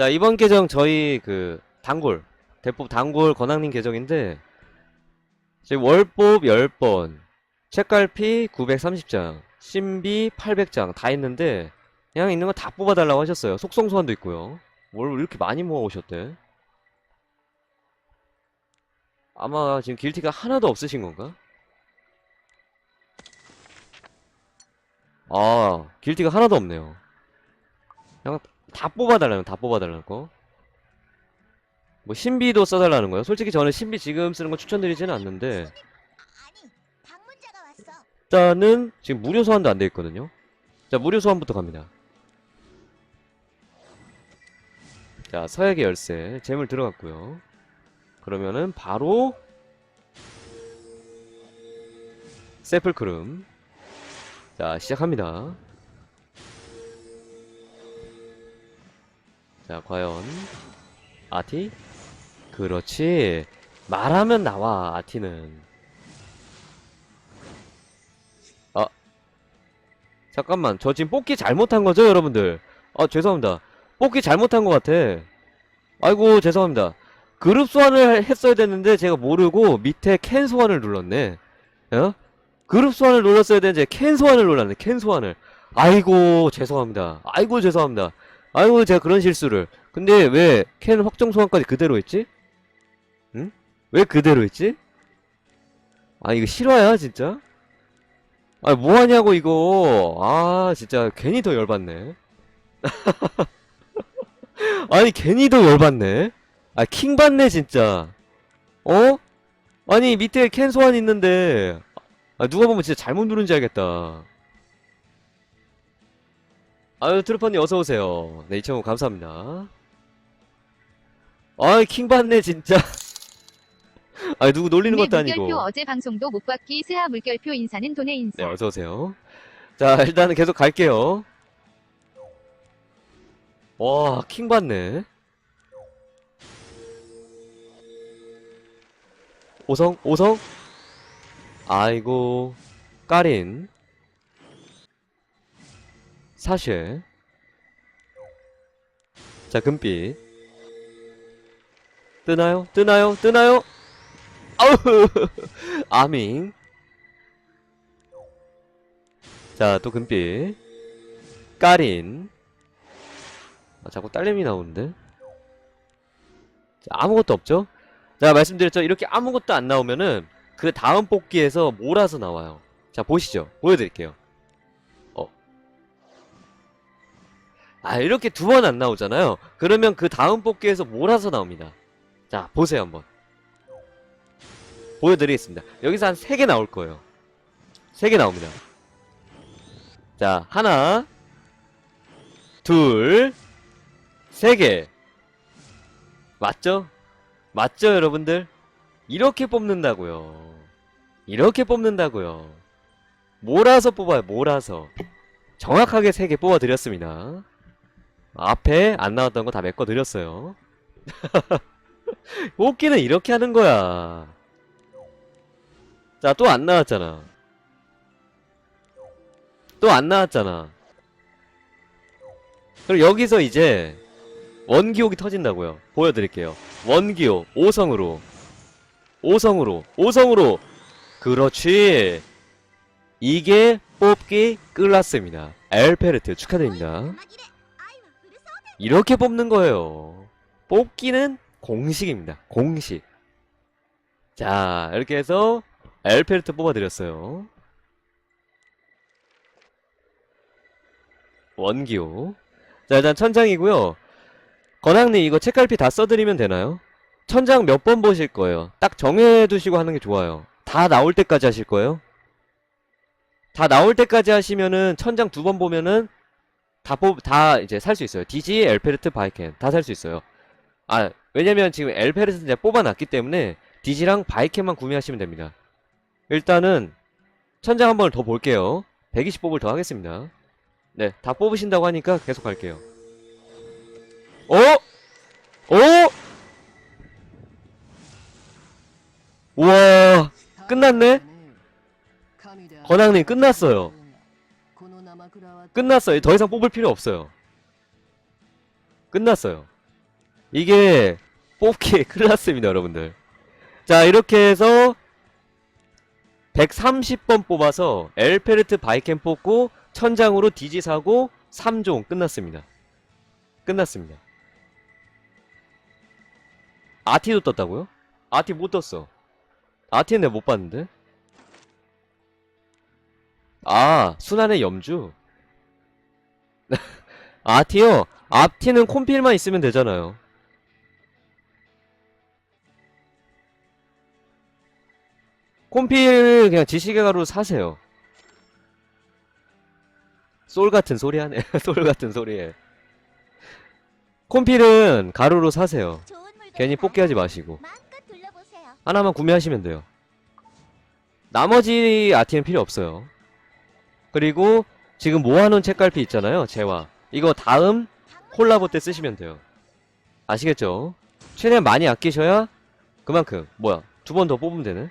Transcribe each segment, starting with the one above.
자, 이번 계정 저희 그 단골, 대법 단골 권학님 계정인데 지금 월법 10번, 책갈피 930장, 신비 800장 다 있는데 그냥 있는 거 다 뽑아달라고 하셨어요. 속성소환도 있고요. 뭘 이렇게 많이 모아오셨대? 아마 지금 길티가 하나도 없으신 건가? 아, 길티가 하나도 없네요. 그냥 다 뽑아달라는, 다 뽑아달라는 거. 뭐, 신비도 써달라는 거요. 솔직히 저는 신비 지금 쓰는 거 추천드리지는 않는데. 일단은 지금 무료 소환도 안 돼 있거든요. 자, 무료 소환부터 갑니다. 자, 서약의 열쇠, 재물 들어갔고요. 그러면은 바로 세플크룸. 자, 시작합니다. 자, 과연 아티? 그렇지. 말하면 나와, 아티는. 아. 잠깐만, 저 지금 뽑기 잘못한 거죠, 여러분들? 아, 죄송합니다. 뽑기 잘못한 것 같아. 아이고, 죄송합니다. 그룹 소환을 했어야 됐는데 제가 모르고 밑에 캔 소환을 눌렀네. 어? 그룹 소환을 눌렀어야 되는데 캔 소환을 눌렀네. 캔 소환을. 아이고, 죄송합니다. 아이고, 죄송합니다. 아이고, 제가 그런 실수를. 근데 왜 캔 확정 소환까지 그대로 했지? 응? 왜 그대로 했지? 아, 이거 실화야, 진짜? 아, 뭐 하냐고, 이거. 아, 진짜, 괜히 더 열받네. 아니, 괜히 더 열받네. 아, 킹 받네, 진짜. 어? 아니, 밑에 캔 소환 있는데. 아, 누가 보면 진짜 잘못 누른 줄 알겠다. 아유, 트루퍼님 어서 오세요. 네, 2,000원 감사합니다. 아이, 킹 받네, 진짜. 아, 누구 놀리는 네, 것도 물결표 아니고. 어제 방송도 못 봤기 세아 물결표 인사는 돈의 인사. 네, 어서 오세요. 자, 일단은 계속 갈게요. 와, 킹 받네. 오성, 오성? 아이고, 까린. 사쉐. 자, 금빛. 뜨나요? 뜨나요? 뜨나요? 아우! 아밍. 자, 또 금빛. 까린. 아, 자꾸 딸내미 나오는데? 자, 아무것도 없죠? 자, 말씀드렸죠? 이렇게 아무것도 안 나오면은 그 다음 뽑기에서 몰아서 나와요. 자, 보시죠. 보여드릴게요. 아, 이렇게 두 번 안 나오잖아요? 그러면 그 다음 뽑기에서 몰아서 나옵니다. 자, 보세요, 한번. 보여드리겠습니다. 여기서 한세개 나올 거예요. 세개 나옵니다. 자, 하나, 둘, 세 개. 맞죠? 맞죠, 여러분들? 이렇게 뽑는다고요. 이렇게 뽑는다고요. 몰아서 뽑아요, 몰아서. 정확하게 세개 뽑아드렸습니다. 앞에 안 나왔던 거 다 메꿔드렸어요. 뽑기는 이렇게 하는 거야. 자, 또 안 나왔잖아. 또 안 나왔잖아. 그럼 여기서 이제 원기옥이 터진다고요. 보여드릴게요. 원기옥 5성으로 5성으로 5성으로 그렇지. 이게 뽑기 끝났습니다. 엘페르트 축하드립니다. 이렇게 뽑는 거예요. 뽑기는 공식입니다. 공식. 자, 이렇게 해서 엘페르트 뽑아드렸어요. 원기호. 자, 일단 천장이고요. 건학님 이거 책갈피 다 써드리면 되나요? 천장 몇 번 보실 거예요? 딱 정해두시고 하는 게 좋아요. 다 나올 때까지 하실 거예요? 다 나올 때까지 하시면은 천장 두 번 보면은 다 뽑, 다 이제 살 수 있어요. 디지, 엘페르트, 바이켄 다 살 수 있어요. 아, 왜냐면 지금 엘페르트 이제 뽑아놨기 때문에 디지랑 바이켄만 구매하시면 됩니다. 일단은 천장 한 번을 더 볼게요. 120 뽑을 더 하겠습니다. 네, 다 뽑으신다고 하니까 계속 갈게요. 어? 어? 우와, 끝났네? 건왕님 끝났어요. 끝났어요. 더 이상 뽑을 필요 없어요. 끝났어요. 이게 뽑기 큰일 났습니다, 여러분들. 자, 이렇게 해서 130번 뽑아서 엘페르트 바이캠 뽑고 천장으로 디지 사고 3종 끝났습니다. 끝났습니다. 아티도 떴다고요? 아티 못 떴어. 아티는 내가 못 봤는데? 아, 순환의 염주? 아티요? 아티는 콤필만 있으면 되잖아요. 콤필 그냥 지시개가로 사세요. 솔 같은 소리 하네. 솔 같은 소리에. 콤필은 가루로 사세요. 괜히 뽑기 하지 마시고. 하나만 구매하시면 돼요. 나머지 아티는 필요 없어요. 그리고 지금 모아놓은 책갈피 있잖아요. 재화. 이거 다음 콜라보 때 쓰시면 돼요. 아시겠죠? 최대한 많이 아끼셔야 그만큼 뭐야 두 번 더 뽑으면 되네.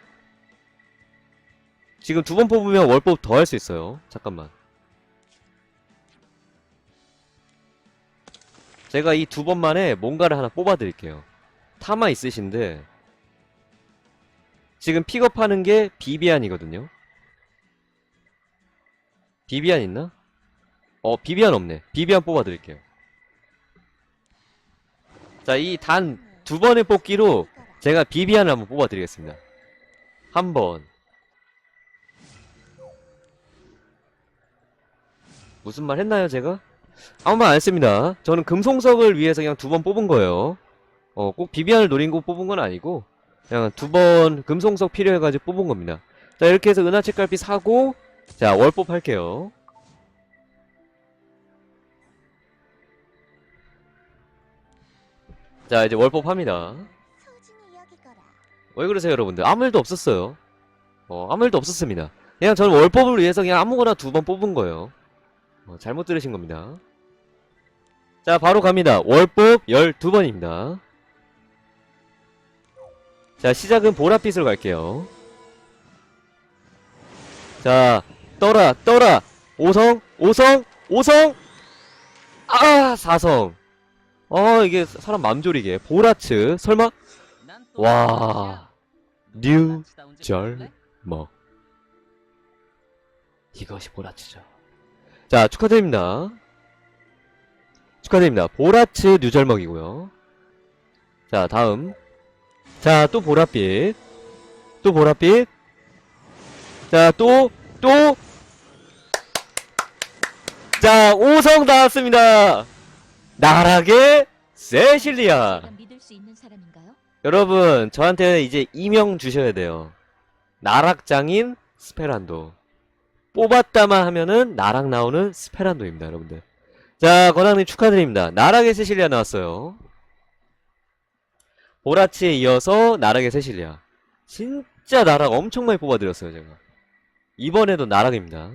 지금 두 번 뽑으면 월법 더 할 수 있어요. 잠깐만. 제가 이 두 번 만에 뭔가를 하나 뽑아 드릴게요. 타마 있으신데 지금 픽업하는 게 비비안이거든요. 비비안 있나? 어, 비비안 없네. 비비안 뽑아드릴게요. 자, 이 단 두 번의 뽑기로 제가 비비안을 한번 뽑아드리겠습니다. 한 번. 무슨 말 했나요, 제가? 아무 말 안 했습니다. 저는 금송석을 위해서 그냥 두 번 뽑은 거예요. 어, 꼭 비비안을 노린 거 뽑은 건 아니고, 그냥 두 번 금송석 필요해가지고 뽑은 겁니다. 자, 이렇게 해서 은하책갈피 사고, 자, 월법 할게요. 자, 이제 월법 합니다. 왜 그러세요, 여러분들? 아무 일도 없었어요. 어, 아무 일도 없었습니다. 그냥 저는 월법을 위해서 그냥 아무거나 두 번 뽑은 거예요. 어, 잘못 들으신 겁니다. 자, 바로 갑니다. 월법 12번입니다. 자, 시작은 보랏빛으로 갈게요. 자, 떠라, 떠라! 오성, 오성, 오성! 아, 사성. 어, 이게 사람 맘 졸이게. 보라츠, 설마? 와, 뉴, 절, 뭐. 이것이 보라츠죠. 자, 축하드립니다. 축하드립니다. 보라츠 뉴절먹이고요. 자, 다음. 자, 또 보랏빛. 또 보랏빛. 자, 또, 또. 자, 오성 나왔습니다. 나락의 세실리아. 믿을 수 있는 사람인가요? 여러분, 저한테 이제 이명 주셔야 돼요. 나락장인 스페란도. 뽑았다만 하면은 나락 나오는 스페란도입니다, 여러분들. 자, 권학님 축하드립니다. 나락의 세실리아 나왔어요. 보라치에 이어서 나락의 세실리아. 진짜 나락 엄청 많이 뽑아드렸어요, 제가. 이번에도 나락입니다.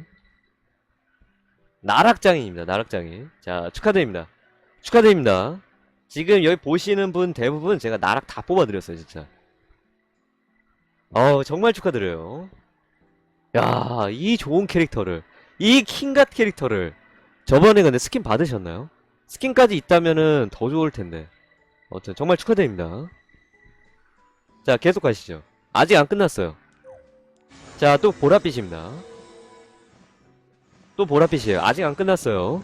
나락장인입니다, 나락장인. 자, 축하드립니다. 축하드립니다. 지금 여기 보시는 분 대부분 제가 나락 다 뽑아드렸어요, 진짜. 어 정말 축하드려요. 야, 이 좋은 캐릭터를, 이 킹갓 캐릭터를, 저번에 근데 스킨 받으셨나요? 스킨까지 있다면은 더 좋을 텐데. 아무튼 정말 축하드립니다. 자, 계속 가시죠. 아직 안 끝났어요. 자, 또 보랏빛입니다. 또 보랏빛이에요. 아직 안 끝났어요.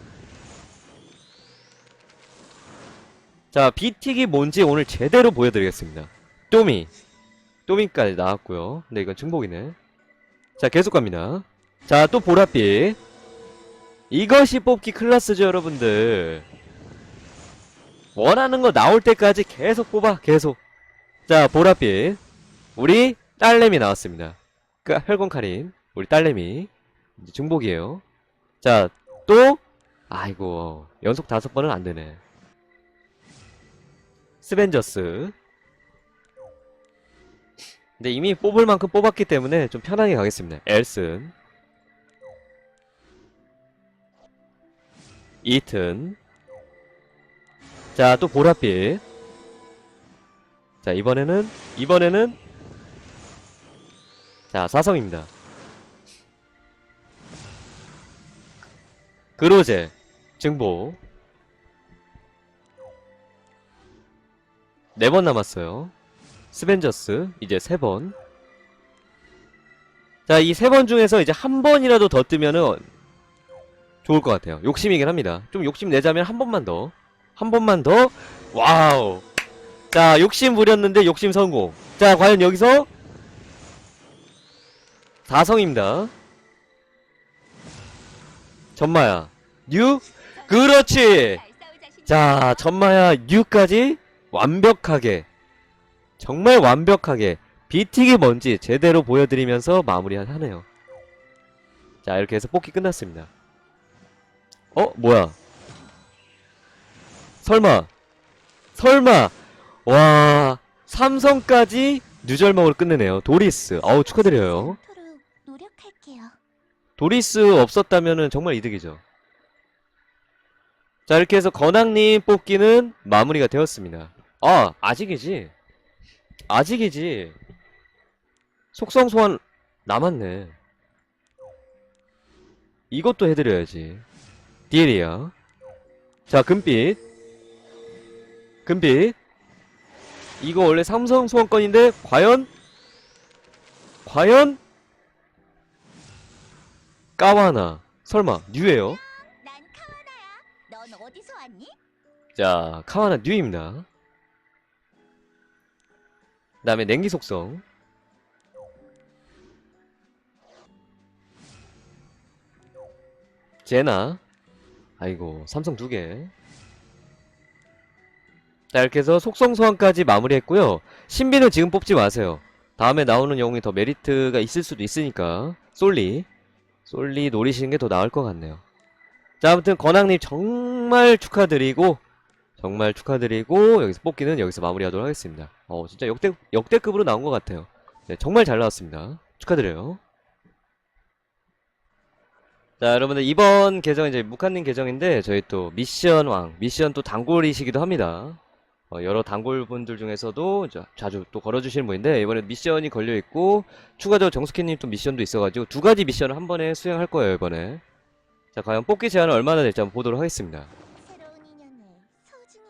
자, 비틱이 뭔지 오늘 제대로 보여드리겠습니다. 또미. 또미까지 나왔고요. 근데 이건 중복이네. 자, 계속 갑니다. 자, 또 보랏빛. 이것이 뽑기 클라스죠, 여러분들. 원하는 거 나올 때까지 계속 뽑아, 계속. 자, 보랏빛. 우리 딸내미 나왔습니다. 그 혈건카린. 우리 딸내미. 이제 중복이에요. 자, 또. 아이고, 연속 다섯 번은 안 되네. 스벤저스. 근데 이미 뽑을 만큼 뽑았기 때문에 좀 편하게 가겠습니다. 엘슨. 이튼. 자, 또 보랏빛. 자, 이번에는, 이번에는, 자, 사성입니다. 그로제, 증보. 네 번 남았어요. 스벤저스 이제 세 번. 자, 이 세 번 중에서 이제 한 번이라도 더 뜨면은 좋을 것 같아요. 욕심이긴 합니다. 좀 욕심 내자면 한 번만 더. 한 번만 더. 와우. 자, 욕심 부렸는데 욕심 성공. 자, 과연 여기서 4성입니다. 전마야. 뉴? 그렇지! 자, 전마야 6까지 완벽하게 정말 완벽하게 비틱이 뭔지 제대로 보여드리면서 마무리하네요. 자, 이렇게 해서 뽑기 끝났습니다. 어? 뭐야? 설마 설마 와 삼성까지 뉴절먹으로 끝내네요. 도리스 어우 축하드려요. 도리스 없었다면은 정말 이득이죠. 자, 이렇게 해서 건왕님 뽑기는 마무리가 되었습니다. 아, 아직이지? 아직이지. 속성 소환 남았네. 이것도 해드려야지. 디에리야. 자, 금빛. 금빛. 이거 원래 삼성 소환권인데, 과연? 과연? 까와나. 설마, 뉴예요? 난 카와나야. 넌 어디서 왔니? 자, 카와나 뉴입니다. 그 다음에 냉기 속성. 제나. 아이고, 삼성 두 개. 자, 이렇게 해서 속성 소환까지 마무리했고요. 신비는 지금 뽑지 마세요. 다음에 나오는 영웅이 더 메리트가 있을 수도 있으니까. 솔리. 솔리 노리시는 게 더 나을 것 같네요. 자, 아무튼 건왕님 정말 축하드리고, 정말 축하드리고 여기서 뽑기는 여기서 마무리하도록 하겠습니다. 어 진짜 역대 역대급으로 나온 것 같아요. 네, 정말 잘 나왔습니다. 축하드려요. 자 여러분들 이번 계정 이제 무칸님 계정인데 저희 또 미션 왕 미션 또 단골이시기도 합니다. 어, 여러 단골분들 중에서도 자, 자주 또 걸어주시는 분인데 이번에 미션이 걸려 있고 추가적으로 정숙희님 또 미션도 있어가지고 두 가지 미션을 한 번에 수행할 거예요 이번에. 자 과연 뽑기 제한은 얼마나 될지 한번 보도록 하겠습니다.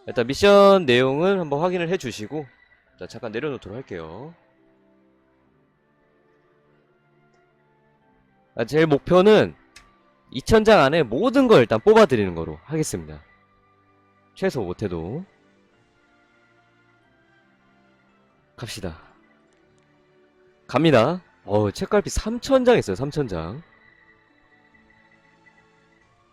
일단 미션 내용은 한번 확인을 해주시고 자 잠깐 내려놓도록 할게요 아, 제 목표는 2000장 안에 모든 걸 일단 뽑아드리는 거로 하겠습니다 최소 못해도 갑시다 갑니다 어우 책갈피 3000장 있어요 3000장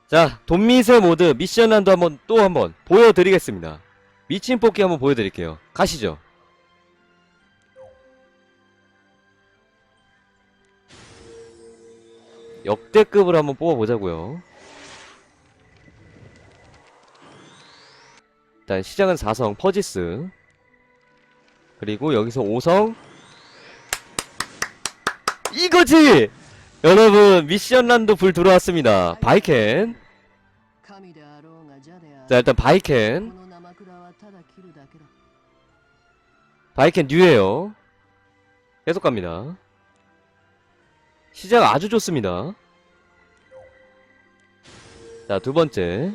자, 돈미세 모드 미션란도 한번 또 한번 보여드리겠습니다. 미친 뽑기 한번 보여드릴게요. 가시죠. 역대급으로 한번 뽑아보자고요. 일단 시작은 4성 퍼지스 그리고 여기서 5성. 이거지! 여러분 미션란도 불 들어왔습니다. 바이켄. 자 일단 바이켄. 바이켄 뉴에요. 계속 갑니다. 시작 아주 좋습니다. 자 두번째.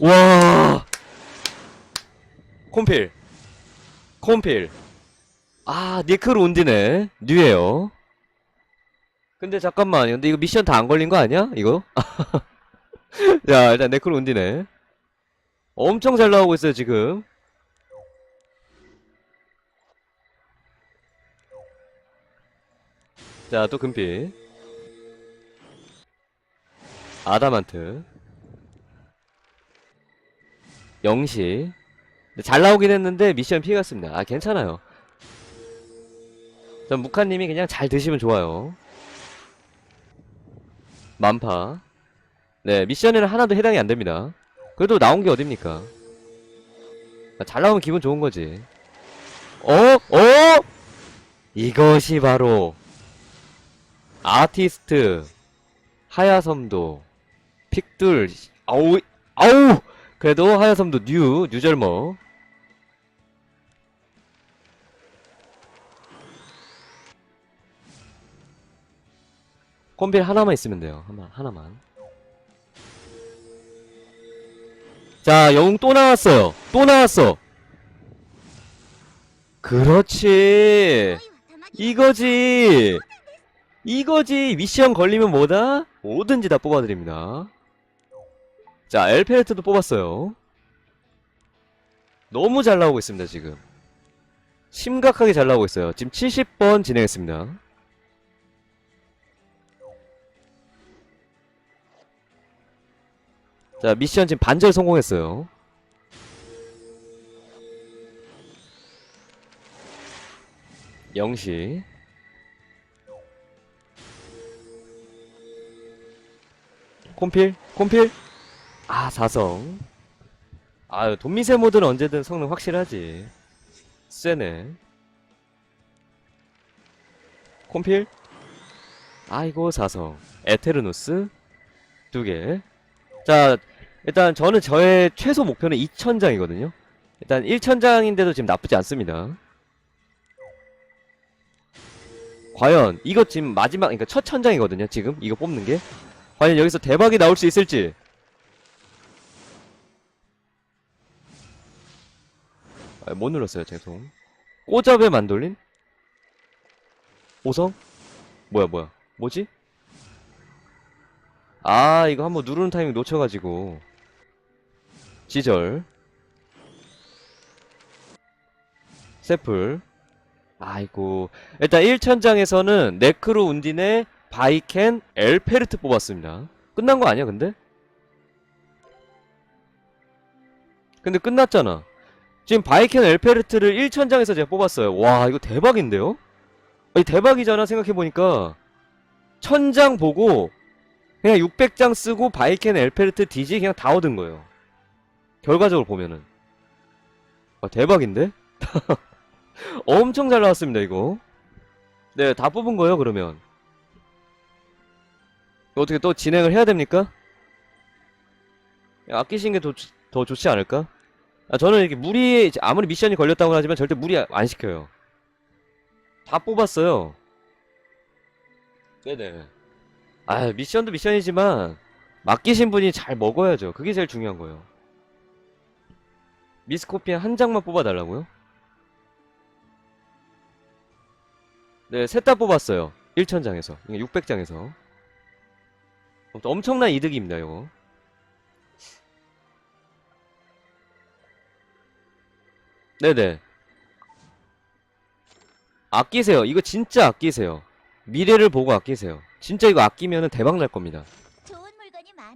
와! 콤필. 콤필. 아 니크로 온디네. 뉴에요. 근데 잠깐만 근데 이거 미션 다 안 걸린 거 아니야? 이거? 자 일단 네크로 온디네. 엄청 잘 나오고 있어요 지금. 자, 또 금빛. 아다만트. 영시. 근데 잘 나오긴 했는데 미션 피해갔습니다. 아, 괜찮아요. 전 무카님이 그냥 잘 드시면 좋아요. 만파. 네, 미션에는 하나도 해당이 안 됩니다. 그래도 나온 게 어딥니까? 아, 잘 나오면 기분 좋은 거지. 어? 어? 이것이 바로 아티스트 하야섬도 픽들 아우 아우 그래도 하야섬도 뉴 뉴절머 콤빌 하나만 있으면 돼요 하나, 하나만 자 영웅 또 나왔어요 또 나왔어 그렇지. 이거지. 이거지. 미션 걸리면 뭐다? 뭐든지 다 뽑아드립니다. 자, 엘페레트도 뽑았어요. 너무 잘 나오고 있습니다, 지금. 심각하게 잘 나오고 있어요. 지금 70번 진행했습니다. 자, 미션 지금 반절 성공했어요. 영시. 콤필? 콤필? 아, 사성. 아유, 돈미세 모드는 언제든 성능 확실하지. 쎄네. 콤필? 아이고, 사성. 에테르노스? 두 개. 자, 일단 저는 저의 최소 목표는 2000장이거든요. 일단 1000장인데도 지금 나쁘지 않습니다. 과연 이거 지금 마지막 그러니까 첫 천장이거든요. 지금 이거 뽑는 게 과연 여기서 대박이 나올 수 있을지. 아, 못 눌렀어요. 죄송. 꼬잡의 만돌린? 오성? 뭐야 뭐야 뭐지? 아 이거 한번 누르는 타이밍 놓쳐가지고 지절. 세플. 아이고. 일단 1천장에서는 네크로 운딘의 바이켄 엘페르트 뽑았습니다. 끝난 거 아니야 근데? 근데 끝났잖아. 지금 바이켄 엘페르트를 1천장에서 제가 뽑았어요. 와 이거 대박인데요? 아니 대박이잖아 생각해보니까. 천장 보고 그냥 600장 쓰고 바이켄 엘페르트 디지 그냥 다 얻은 거예요 결과적으로 보면은. 와 대박인데? 엄청 잘 나왔습니다 이거. 네 다 뽑은 거예요 그러면. 어떻게 또 진행을 해야 됩니까? 아끼신 게더더 좋지 않을까? 아, 저는 이렇게 무리 아무리 미션이 걸렸다고 하지만 절대 무리 안 시켜요. 다 뽑았어요. 네네. 아 미션도 미션이지만 맡기신 분이 잘 먹어야죠. 그게 제일 중요한 거예요 미스코피아 한 장만 뽑아달라고요? 네, 셋 다 뽑았어요. 1000장에서. 600장에서. 엄청난 이득입니다, 이거. 네네. 아끼세요. 이거 진짜 아끼세요. 미래를 보고 아끼세요. 진짜 이거 아끼면 대박 날 겁니다.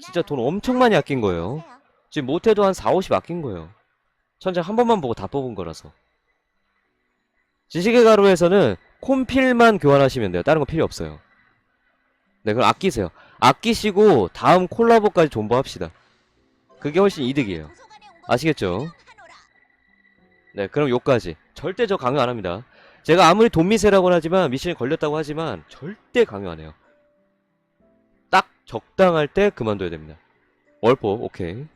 진짜 돈 엄청 많이 아낀 거예요. 보세요. 지금 못해도 한 4, 50 아낀 거예요. 천장 한 번만 보고 다 뽑은 거라서. 지식의 가루에서는 콤필만 교환하시면 돼요. 다른 거 필요 없어요. 네, 그럼 아끼세요. 아끼시고 다음 콜라보까지 존버합시다. 그게 훨씬 이득이에요. 아시겠죠? 네, 그럼 요까지. 절대 저 강요 안 합니다. 제가 아무리 돈미세라고 하지만 미션이 걸렸다고 하지만 절대 강요 안 해요. 딱 적당할 때 그만둬야 됩니다. 월포 오케이.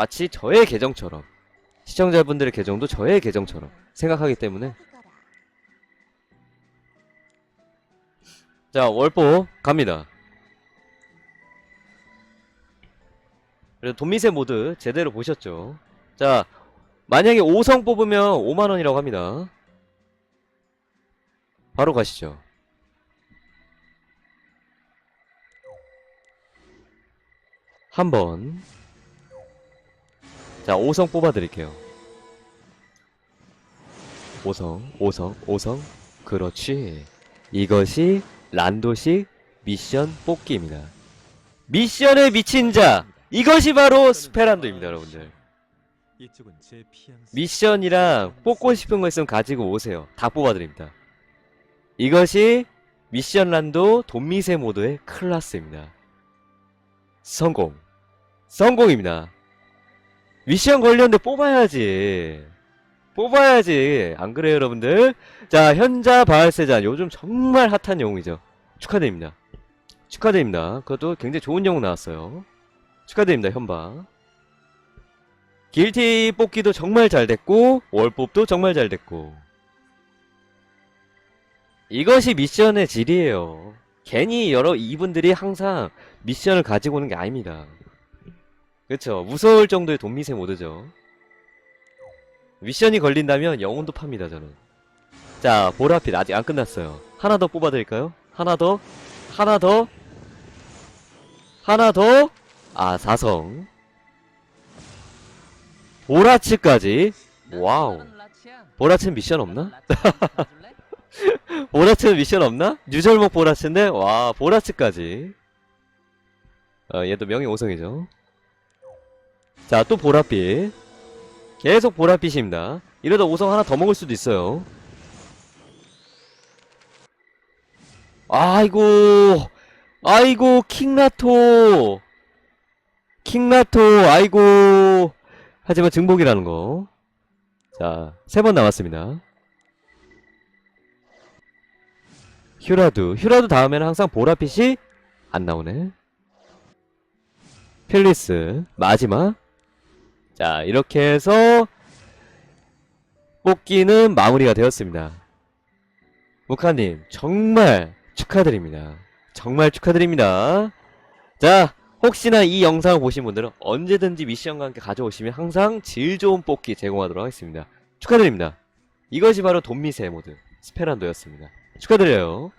마치 저의 계정처럼 시청자분들의 계정도 저의 계정처럼 생각하기 때문에. 자 월보 갑니다. 그래도 돈미세 모드 제대로 보셨죠? 자 만약에 5성 뽑으면 5만원이라고 합니다. 바로 가시죠. 한번 자 5성 뽑아드릴게요 5성 5성 5성 그렇지 이것이 란도식 미션 뽑기입니다. 미션에 미친 자! 이것이 바로 스페란도입니다, 여러분들. 미션이랑 뽑고 싶은 거 있으면 가지고 오세요. 다 뽑아드립니다. 이것이 미션 란도 돈미세 모드의 클라스입니다. 성공. 성공입니다. 미션 걸렸는데 뽑아야지. 뽑아야지. 안 그래요, 여러분들? 자, 현자 바알세잔. 요즘 정말 핫한 영웅이죠. 축하드립니다. 축하드립니다. 그것도 굉장히 좋은 영웅 나왔어요. 축하드립니다, 현바. 길티 뽑기도 정말 잘 됐고, 월뽑도 정말 잘 됐고. 이것이 미션의 질이에요. 괜히 여러 이분들이 항상 미션을 가지고 오는 게 아닙니다. 그쵸. 무서울 정도의 돈미세 모드죠. 미션이 걸린다면 영혼도 팝니다, 저는. 자, 보라빛 아직 안 끝났어요. 하나 더 뽑아드릴까요? 하나 더? 하나 더? 하나 더? 아, 사성. 보라치까지. 와우. 보라치 미션 없나? 보라치는 미션 없나? 유절목 보라치인데, 와, 보라치까지. 어, 얘도 명예 5성이죠. 자, 또 보랏빛. 계속 보랏빛입니다. 이러다 5성 하나 더 먹을 수도 있어요. 아이고, 아이고, 킹라토. 킹라토, 아이고. 하지만 증복이라는 거. 자, 세 번 남았습니다. 휴라두. 휴라두 다음에는 항상 보랏빛이 안 나오네. 필리스. 마지막. 자, 이렇게 해서 뽑기는 마무리가 되었습니다. 무카님, 정말 축하드립니다. 정말 축하드립니다. 자, 혹시나 이 영상을 보신 분들은 언제든지 미션과 함께 가져오시면 항상 질 좋은 뽑기 제공하도록 하겠습니다. 축하드립니다. 이것이 바로 돈미세 모드, 스페란도였습니다. 축하드려요.